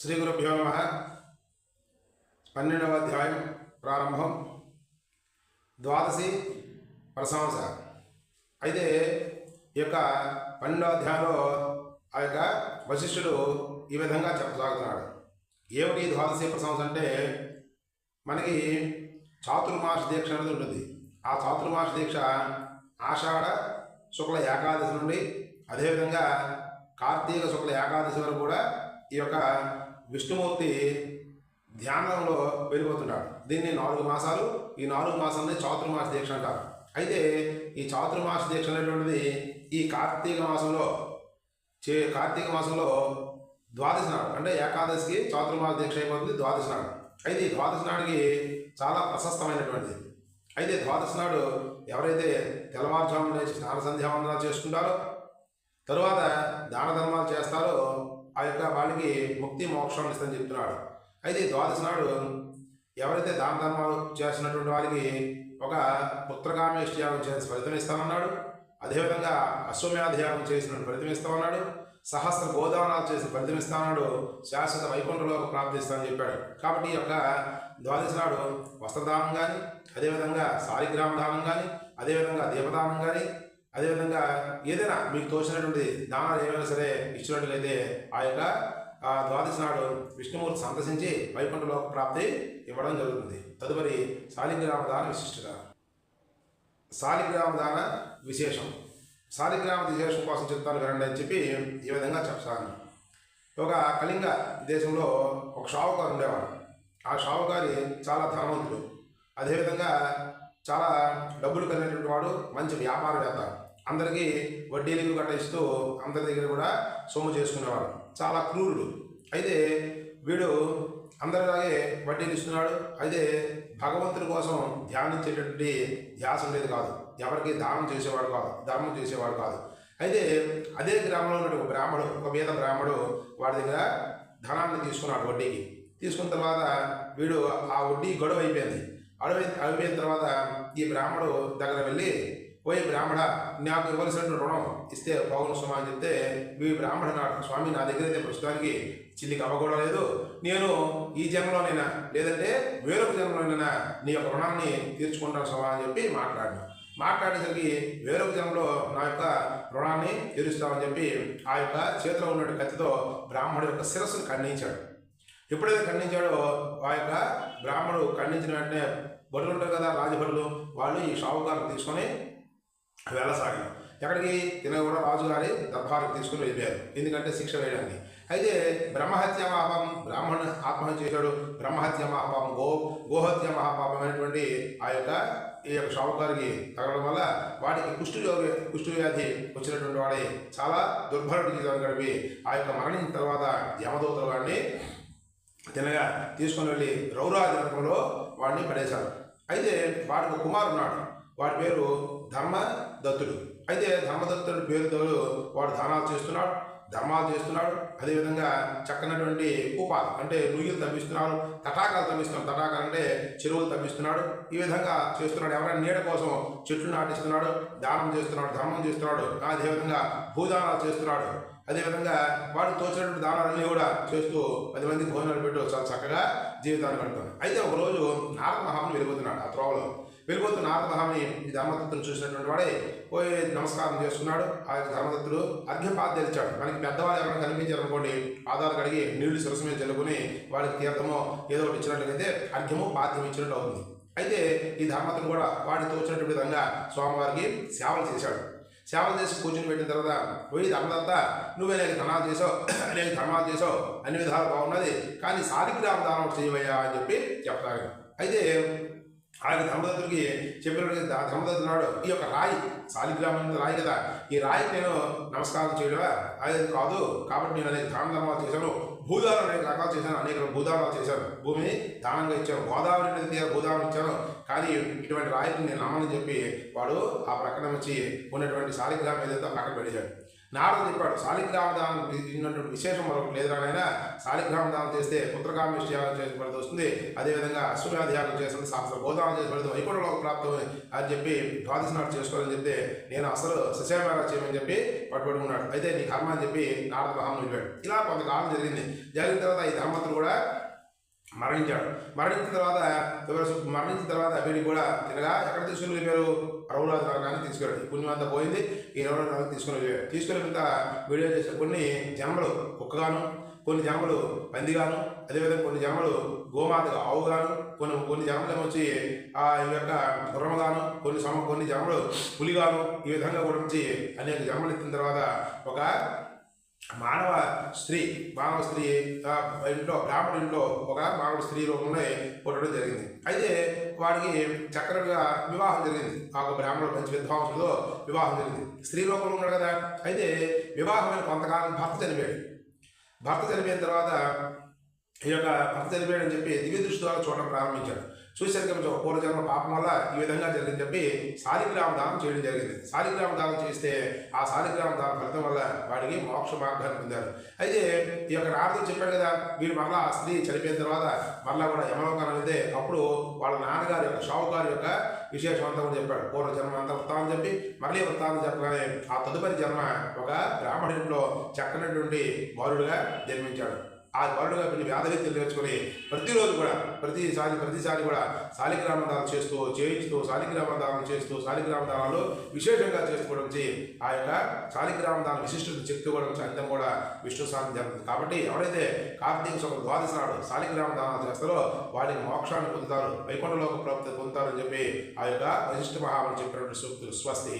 శ్రీ గురుభ్యో నమ. పన్నెండవ అధ్యాయం ప్రారంభం. ద్వాదశి ప్రశంస. అయితే ఈ యొక్క పన్నెండవ అధ్యాయంలో ఆ యొక్క వశిష్ఠుడు ఈ విధంగా చెప్పసాగుతున్నాడు. ఏమిటి ద్వాదశి ప్రశంస అంటే? మనకి చాతుర్మాస దీక్ష అనేది ఉంటుంది. ఆ చాతుర్మాస దీక్ష ఆషాఢ శుక్ల ఏకాదశి నుండి అదేవిధంగా కార్తీక శుక్ల ఏకాదశి వరకు కూడా ఈ యొక్క విష్ణుమూర్తి ధ్యానంలో వెళ్ళిపోతుంటాడు దీన్ని నాలుగు మాసాలు ఈ నాలుగు మాసాలని చాతుర్మాస దీక్ష అంటారు. అయితే ఈ చాతుర్మాస దీక్ష అనేటువంటిది ఈ కార్తీక మాసంలో చే కార్తీక మాసంలో ద్వాదశి నాడు అంటే ఏకాదశికి చాతుర్మాస దీక్ష అయిపోతుంది ద్వాదశి నాడు. అయితే ఈ ద్వాదశి నాడికి చాలా ప్రశస్తమైనటువంటిది. అయితే ద్వాదశి నాడు ఎవరైతే తెల్లవారుజామున లేచి స్నాన సంధ్యావందనాలు చేసుకుంటారో తరువాత దాన ధర్మాలు చేస్తారో ఆ యొక్క వాళ్ళకి ముక్తి మోక్షం ఇస్తుందని చెప్తున్నాడు. అయితే ద్వాదశి నాడు ఎవరైతే దాన ధర్మాలు చేసినటువంటి వారికి ఒక పుత్రకామేష్టి యాగం చేసి ఫలితం ఇస్తామన్నాడు. అదేవిధంగా అశ్వమేధ యాగం చేసిన ఫలితం ఇస్తామన్నాడు. సహస్ర గోదానాలు చేసి ఫలితం ఇస్తామన్నాడు. శాశ్వత వైకుంఠలో ప్రాప్తిస్తామని చెప్పాడు. కాబట్టి ఈ యొక్క ద్వాదశి నాడు వస్త్రదానం కానీ అదేవిధంగా సాలిగ్రామ దానం కానీ అదేవిధంగా దీపదానం కానీ అదేవిధంగా ఏదైనా మీకు తోచినటువంటి దానాలు ఏమైనా సరే ఇచ్చినట్లయితే ఆ యొక్క ద్వాదశి నాడు విష్ణుమూర్తి సందర్శించి వైకుంఠలోక ప్రాప్తి ఇవ్వడం జరుగుతుంది. తదుపరి శాలిగ్రామ దాన విశిష్టత. శాలిగ్రామ దాన విశేషం. శాలిగ్రామ విశేషం కోసం చెప్తాను వినండి అని చెప్పి ఈ విధంగా చెప్తాను. ఒక కళింగ దేశంలో ఒక షావుకారు ఉండేవాడు. ఆ షావుకారి చాలా ధనవంతుడు. అదేవిధంగా చాలా డబ్బులు కలిగినటువంటి వాడు మంచి వ్యాపారవేత్త. అందరికీ వడ్డీలు గట్ట ఇస్తూ అందరి దగ్గర కూడా సొమ్ము చేసుకునేవాడు చాలా క్రూరుడు. అయితే వీడు అందరిలాగే వడ్డీలు ఇస్తున్నాడు. అయితే భగవంతుడి కోసం ధ్యానించేటటువంటి ధ్యాస ఉండేది కాదు. ఎవరికి దానం చేసేవాడు కాదు ధర్మం చేసేవాడు కాదు. అయితే అదే గ్రామంలో ఉన్న ఒక బ్రాహ్మడు ఒక వేద బ్రాహ్మడు వాడి దగ్గర ధనాన్ని తీసుకున్నాడు వడ్డీకి. తీసుకున్న తర్వాత వీడు ఆ వడ్డీ గొడవ అయిపోయింది. అడవి అయిపోయిన తర్వాత ఈ బ్రాహ్మడు దగ్గర వెళ్ళి పోయి బ్రాహ్మణ నాకు ఇవ్వవలసిన రుణం ఇస్తే బాగుండు స్వామి అని చెప్తే మీ బ్రాహ్మణ నాడు స్వామి నా దగ్గర అయితే ప్రస్తుతానికి చిల్లికి అవ్వకూడదు లేదు. నేను ఈ జన్మలోనైనా లేదంటే వేరొక జన్మలోనైనా నీ యొక్క రుణాన్ని తీర్చుకుంటాను సుమా అని చెప్పి మాట్లాడినా. మాట్లాడేసరికి వేరొక జన్మలో నా యొక్క రుణాన్ని తీరుస్తామని చెప్పి ఆ యొక్క చేతిలో ఉన్న కత్తితో బ్రాహ్మణుడి యొక్క శిరస్సును ఖండించాడు. ఎప్పుడైతే ఖండించాడో ఆ యొక్క బ్రాహ్మణుడు ఖండించిన వెంటనే భటులు ఉంటారు కదా రాజభటులు వాళ్ళు ఈ షావుకారు తీసుకొని వెళ్ళసాగారు ఎక్కడికి తిన కూడా రాజుగారి దర్బారుకు తీసుకుని వెళ్ళారు ఎందుకంటే శిక్ష వేయడానికి. అయితే బ్రహ్మహత్య మహాపాపం బ్రాహ్మణ ఆత్మహత్య చేశాడు. బ్రహ్మహత్య మహాపాపం గో గోహత్య మహాపాపం అనేటువంటి ఆ యొక్క ఈ యొక్క షావుకారికి తగలడం వల్ల వాడికి కుష్టు కుష్టు వ్యాధి వచ్చినటువంటి వాడి చాలా దుర్భరుడి జీవితం గడిపి ఆ యొక్క మరణించిన తర్వాత యమదూతలు వాడిని తినగా తీసుకుని వెళ్ళి రౌరాజ రూపంలో వాడిని పడేశారు అయితే వాడికి ఒక ఉన్నాడు వాడి పేరు ధర్మదత్తుడు. అయితే ధర్మదత్తుడు పేరుతో వాడు దానాలు చేస్తున్నాడు ధర్మాలు చేస్తున్నాడు. అదేవిధంగా చక్కనటువంటి ఉపాధి అంటే నుయ్యలు తవ్విస్తున్నాడు తటాకాలు తవ్విస్తున్నాడు తటాకాలు అంటే చెరువులు తవ్విస్తున్నాడు. ఈ విధంగా చేస్తున్నాడు. ఎవరైనా నీడ కోసం చెట్లు నాటిస్తున్నాడు దానం చేస్తున్నాడు ధర్మం చేస్తున్నాడు. అదేవిధంగా భూదానాలు చేస్తున్నాడు. అదేవిధంగా వాడు తోచినటువంటి దానాలన్నీ కూడా చేస్తూ పది మంది భోజనాలు పెట్టు చాలా చక్కగా జీవితాన్ని గడుపుతాడు. అయితే ఒకరోజు నారద మహాముని వెళ్ళిపోతున్నాడు ఆ త్రోవలో. వెళ్ళిపోతున్న నారద మహాముని ఈ ధర్మదత్తును చూసినటువంటి వాడే పోయి నమస్కారం చేసుకున్నాడు. ఆ యొక్క ధర్మదత్తుడు అర్ఘ్యపాద్యాలు ఇచ్చాడు. మనకి పెద్దవాళ్ళు ఎవరైనా కనిపించారనుకోండి అనుకోండి కడిగి నీళ్ళు శిరస్సు మీద చల్లుకుని వాడికి తీర్థమో ఏదో ఒకటి ఇచ్చినట్లయితే అర్ఘ్యము పాద్యం ఇచ్చినట్టు అవుతుంది. అయితే ఈ ధర్మతను కూడా వాడితో తోచినటువంటి విధంగా స్వామివారికి సేవలు చేశాడు. సేవలు చేసి కూర్చుని పెట్టిన తర్వాత పోయి ధర్మదత్త నువ్వే నేను ధనాలు చేసావు నేను ధర్మాలు చేసావు అన్ని విధాలు బాగున్నది. కానీ సాలిగ్రామ దానం చేయవయ్యా అని చెప్పి చెప్తాను అయితే ఆయన ధర్మదత్తుడికి చెప్పినట్టు ధర్మదత్తు నాడు ఈ యొక్క రాయి సాలిగ్రామం రాయి కదా. ఈ రాయికి నేను నమస్కారం చేయడమా? అది కాదు. కాబట్టి నేను అనేది ధర్మ ధర్మాలు చేశాను. భూదానం అనేక రకాలు చేశాను అనేక భూదానాలు చేశాను భూమిని దానంగా ఇచ్చాను గోదావరి నది భూదానం ఇచ్చాను కానీ ఇటువంటి రాయిని నేను నమ్మని చెప్పి వాడు ఆ ప్రకటన వచ్చి ఉన్నటువంటి సాలిగ్రామం ఏదైతే పక్కన పెట్టేశాడు. నారదు చెప్పాడు సాలిగ్రామ దానం ఉన్నటువంటి విశేషం మరొకటి లేదురా నాయన. సాలిగ్రామ దానం చేస్తే పుత్రకామేష్టి యాగం చేసిన ఫలితం వస్తుంది. అదేవిధంగా అశ్వమేధ యాగం చేసిన శాస్త్ర బోధానం చేసిన ఫలితం వైకుంఠలోక ప్రాప్తం అని చెప్పి ద్వాదశి నాడు చేసుకోవాలని చెప్తే నేను అసలు ససేమేళ చేయమని చెప్పి పట్టుబడుకున్నాడు. అయితే నీ కర్మ అని చెప్పి నారద మహాముని వెళ్ళాడు ఇలా కొంతకాలం జరిగింది. జరిగిన తర్వాత ఈ ధర్మతులు కూడా మరణించాడు. మరణించిన తర్వాత మరణించిన తర్వాత వీడికి కూడా తినగా ఎక్కడ తీసుకుని వెళ్ళారు రౌలాది నరకాన్ని తీసుకెళ్ళాడు. ఈ పుణ్యం అంతా పోయింది ఈ అరవుల నరకం తీసుకుని వెళ్ళాడు. తీసుకెళ్ళిన వీడియో చేసే కొన్ని జమ్మలు కుక్కగాను కొన్ని జమ్మలు పందిగాను అదేవిధంగా కొన్ని జమ్మలు గోమాతగా ఆవుగాను కొన్ని కొన్ని జన్మలు వచ్చి ఆ ఈ యొక్క గుర్రముగాను కొన్ని సమ కొన్ని జన్మలు పులిగాను ఈ విధంగా కూడా వచ్చి అనేక జమ్మలు ఎత్తిన తర్వాత ఒక మానవ స్త్రీ మానవ స్త్రీ ఇంట్లో బ్రాహ్మణ ఇంట్లో ఒక మానవ స్త్రీ రూపంలో పుట్టడం జరిగింది. అయితే వాడికి చక్కరగా వివాహం జరిగింది. ఆ ఒక బ్రాహ్మణుడు మంచి విద్వాంసులతో వివాహం జరిగింది. స్త్రీ రూపంలో ఉన్నాడు కదా. అయితే వివాహమైన కొంతకాలం భర్త చనిపోయాడు. భర్త చనిపోయిన తర్వాత ఈ యొక్క భర్త చనిపోయాడని చెప్పి దివ్య దృష్టి ద్వారా చూడడం ప్రారంభించాడు చూశారు కొంచెం పూర్వజన్మ పాపం వల్ల ఈ విధంగా జరిగిందని చెప్పి శాలిగ్రామ దానం చేయడం జరిగింది. శాలిగ్రామ దానం చేస్తే ఆ శాలిగ్రామ దానం ఫలితం వల్ల వాడికి మోక్ష మార్గాన్ని పొందారు. అయితే ఈ యొక్క నారదు చెప్పాడు కదా వీడు మరలా ఆ స్త్రీ చనిపోయిన తర్వాత మరలా కూడా యమలోకాన్ని వెళ్తే అప్పుడు వాళ్ళ నాన్నగారి యొక్క షావుకారి యొక్క విశేషం అంతా కూడా చెప్పాడు. పూర్వజన్మ అంతా వృత్తాన్ని చెప్పి మళ్ళీ వృత్తాన్ని చెప్పగానే ఆ తదుపరి జన్మ ఒక బ్రాహ్మణుడిలో చక్కనటువంటి వారుడుగా జన్మించాడు. ఆ బాలుడుగా కొన్ని వ్యాధరీతి నేర్చుకుని ప్రతిరోజు కూడా ప్రతిసారి ప్రతిసారి కూడా శాలిగ్రామ దానం చేస్తూ చేయిస్తూ శాలిగ్రామ దానం చేస్తూ శాలిగ్రామ దానాలు విశేషంగా చేసుకోవడం చేయి. ఆ యొక్క శాలిగ్రామ దానం విశిష్టత చెప్పుకోవడం వచ్చి కూడా విష్ణు సాధన జరుగుతుంది. కాబట్టి ఎవరైతే కార్తీక శుక్ల ద్వాదశి నాడు శాలిగ్రామ దానాలు చేస్తారో వాడికి మోక్షాన్ని పొందుతారు వైకుంఠలోక ప్రాప్తి పొందుతారని చెప్పి ఆ యొక్క వశిష్ఠ మహాముని చెప్పినటువంటి సూక్తులు స్వస్తి.